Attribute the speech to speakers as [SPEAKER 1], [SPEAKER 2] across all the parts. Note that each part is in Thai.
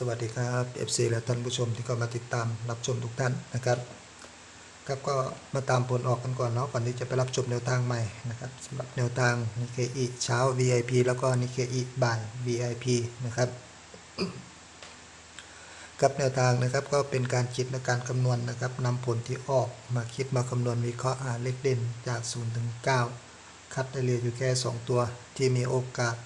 [SPEAKER 1] สวัสดีครับ FC และท่านผู้ชมที่เข้ามาติดตามรับชมทุกท่านนะครับครับก็มาตามผลออกกันก่อนเนาะก่อนที่จะไปรับชมแนวทางใหม่นะครับสำหรับแนวทางนิเคอีเช้า VIP แล้วก็นิเคอีบ่าย VIP นะครับกับแนวทางนะครับก็เป็นการคิดและการคำนวณนะครับนำผลที่ออกมาคิดมาคำนวณวิเคราะห์หาเลขเด่นจาก 0 ถึง 9 คัดได้เหลยอยู่แค่ 2 ตัวที่มีโอกาส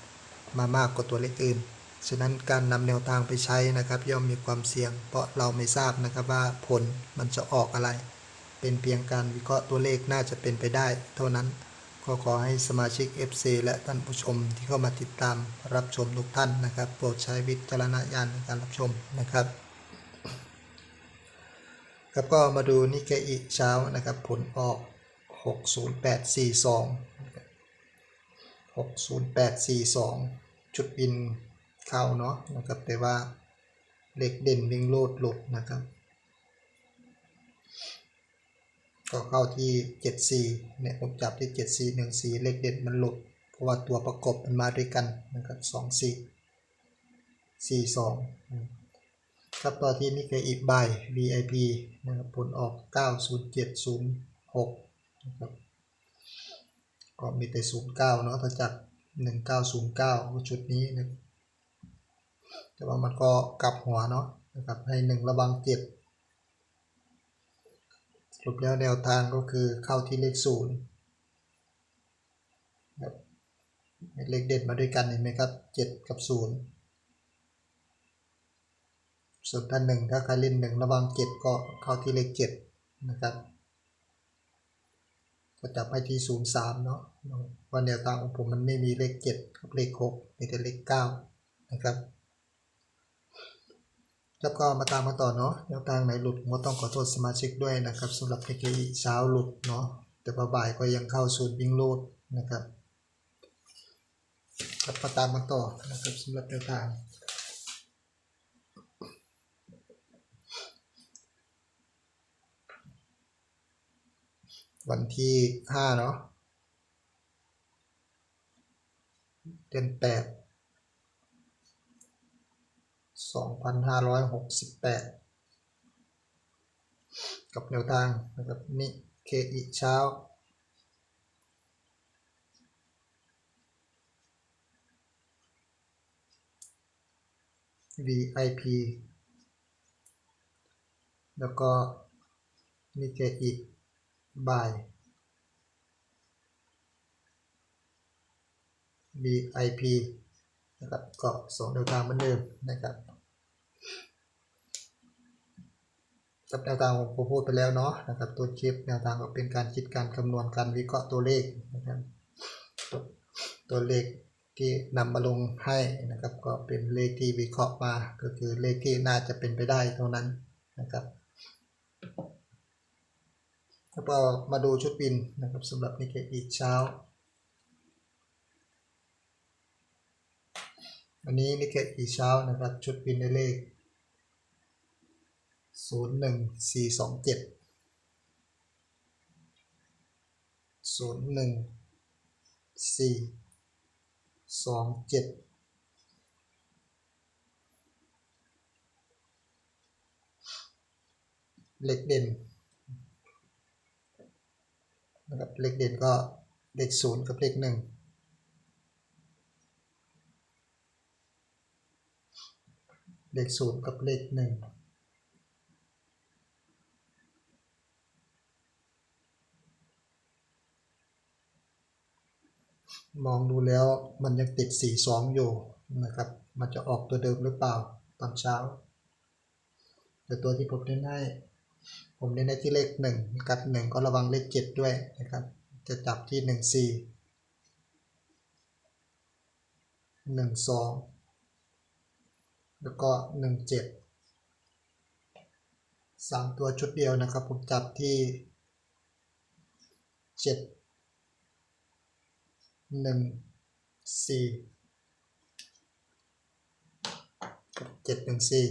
[SPEAKER 1] มามากกว่าตัวเลขอื่น ฉะนั้นการนำแนวทางไปใช้นะครับ ย่อมมีความเสี่ยง เพราะเราไม่ทราบนะครับว่าผลมันจะออกอะไร เป็นเพียงการวิเคราะห์ตัวเลขน่าจะเป็นไปได้ เท่านั้นก็ขอให้สมาชิก FC และท่านผู้ชมที่เข้ามาติดตามรับชมทุกท่านนะครับ โปรดใช้วิจารณญาณในการรับชมนะครับครับก็มาดูนิเคอิเช้านะครับ ผลออก 60842นะครับ60842 จุดบิน เข้าเนาะนะครับแต่ว่าเลขเด่นวิ่งโลดหลุดนะครับ ก็เข้าที่ 74เนี่ยผมจับที่ 7414 เลขเด่นมันหลุด เพราะว่าตัวประกบมันมาด้วยกันนะครับ 24 42ครับต่อที่นี่คืออีกใบ VIP นะครับผลออก 90706นะครับก็มีแต่ 09 เนาะถ้าจับ1909 ชุดนี้นะ แต่ว่ามันก็กลับหัวเนาะนะครับให้1ระวัง7สรุปแล้วแนวทางก็คือเข้าที่เลข0ครับเลขเด็ดมาด้วยกันเห็นไหมครับ7กับ0ส่วนท่านหนึ่งถ้าใครเล่นหนึ่งระวังเจ็ดก็เข้าที่เลขเจ็ดนะครับก็จับให้ที่ศูนย์สามเนาะวันแนวทางของผมมันไม่มีเลขเจ็ดกับเลขหกมีแต่เลขเก้านะครับ แล้วก็มาตามมาต่อเนาะแนวทางไหนหลุดก็ต้องขอโทษสมาชิกด้วยนะครับสำหรับเทคนิคเช้าหลุดเนาะแต่พอบ่ายก็ยังเข้าศูนย์วิ่งโลดนะครับครับมาตามมาต่อนะครับสำหรับแนวทางวันที่ห้าเนาะเดือนแปด สองพันห้าร้อยหกสิบแปดกับแนวทางนะครับนี่เคอีเช้า VIP แล้วก็นี่เคอีบ่าย BIP นะครับก็สองแนวทางเหมือนเดิมนะครับ กับแนวทางของผมพูดไปแล้วเนาะนะครับ ตัวคลิปแนวทางก็เป็นการคิดการคำนวณการวิเคราะห์ตัวเลขนะครับ ตัวเลขที่นำมาลงให้นะครับ ก็เป็นเลขที่วิเคราะห์มา ก็คือเลขที่น่าจะเป็นไปได้เท่านั้นนะครับแล้วก็มาดูชุดบินนะครับสำหรับนิเคอีเช้าวันนี้นิเคอีเช้านะครับ ชุดบินในเลข 0 1 4 2 7 0 1 4 2 7เหลขเด่นนะครับเลขเด่นก็เลขศูนย์กับเลขหนึ่งเลขศูนย์กับเลขหนึ่ง มองดูแล้วมันยังติดสีสองอยู่นะครับ มันจะออกตัวเดิมหรือเปล่าตอนเช้า แต่ตัวที่ผมเน้นให้ ผมเน้นให้ที่เลขหนึ่งกับหนึ่งก็ระวังเลขเจ็ดด้วยนะครับ จะจับที่หนึ่งสี่หนึ่งสองแล้วก็หนึ่งเจ็ดสามตัวชุดเดียวนะครับ ผมจับที่เจ็ด หนึ่งสี่กับเจ็ดหนึ่งสี่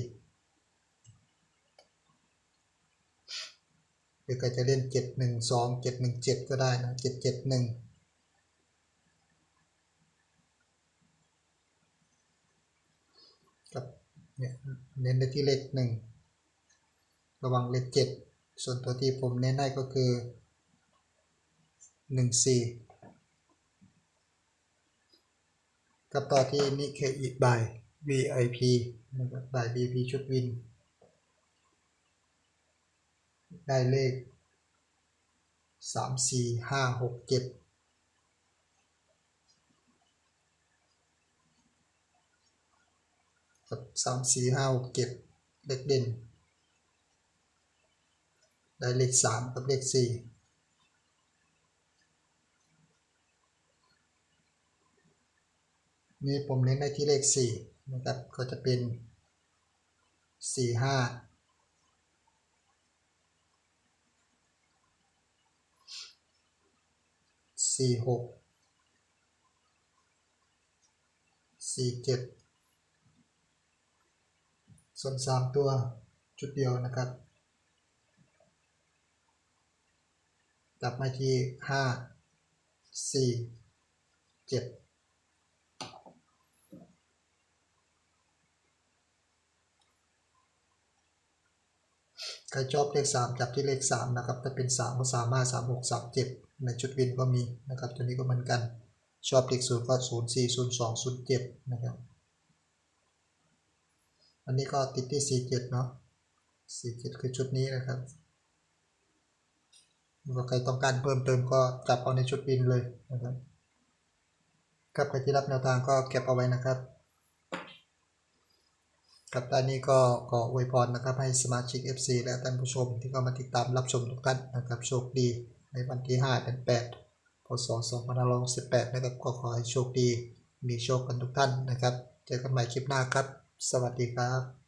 [SPEAKER 1] หรือใครจะเล่นเจ็ดหนึ่งสองเจ็ดหนึ่งเจ็ดก็ได้นะเจ็ดเจ็ดหนึ่งกับเนี่ยเน้นไปที่เลขหนึ่งระวังเลขเจ็ดส่วนตัวที่ผมเน้นให้ก็คือหนึ่งสี่ กับต่อที่นิเคอิบาย VIP นะครับบาย VIP ชุดวิน ได้เลขสามสี่ห้าหกเจ็ดสามสี่ห้าหกเจ็ดเลขเด่น ได้เลขสามกับเลขสี่ นี่ผมเน้นได้ที่เลขสี่นะครับก็จะเป็นสี่ห้าสี่หกสี่เจ็ดส่วนสามตัวชุดเดียวนะครับจับมาที่ห้าสี่เจ็ด ใครชอบเลขสามจับที่เลขสามนะครับ ถ้าเป็นสามก็สามห้าสามหกสามเจ็ดในชุดวินก็มีนะครับ ตัวนี้ก็เหมือนกัน ชอบเลขศูนย์ก็ศูนย์สี่ศูนย์สองศูนย์เจ็ดนะครับ อันนี้ก็ติดที่สี่เจ็ดเนาะสี่เจ็ดคือชุดนี้นะครับว่าใครต้องการเพิ่มเติมก็จับเอาในชุดวินเลยนะครับครับใครที่รับแนวทางก็เก็บเอาไว้นะครับ ครับตอนนี้ก็ขออวยพรนะครับให้สมาชิก FC และท่านผู้ชมที่เข้ามาติดตามรับชมทุกท่านนะครับโชคดีในวันที่5เดือน8พศ2518นะครับก็ขอให้โชคดี มีโชคกันทุกท่านนะครับ เจอกันใหม่คลิปหน้าครับ สวัสดีครับ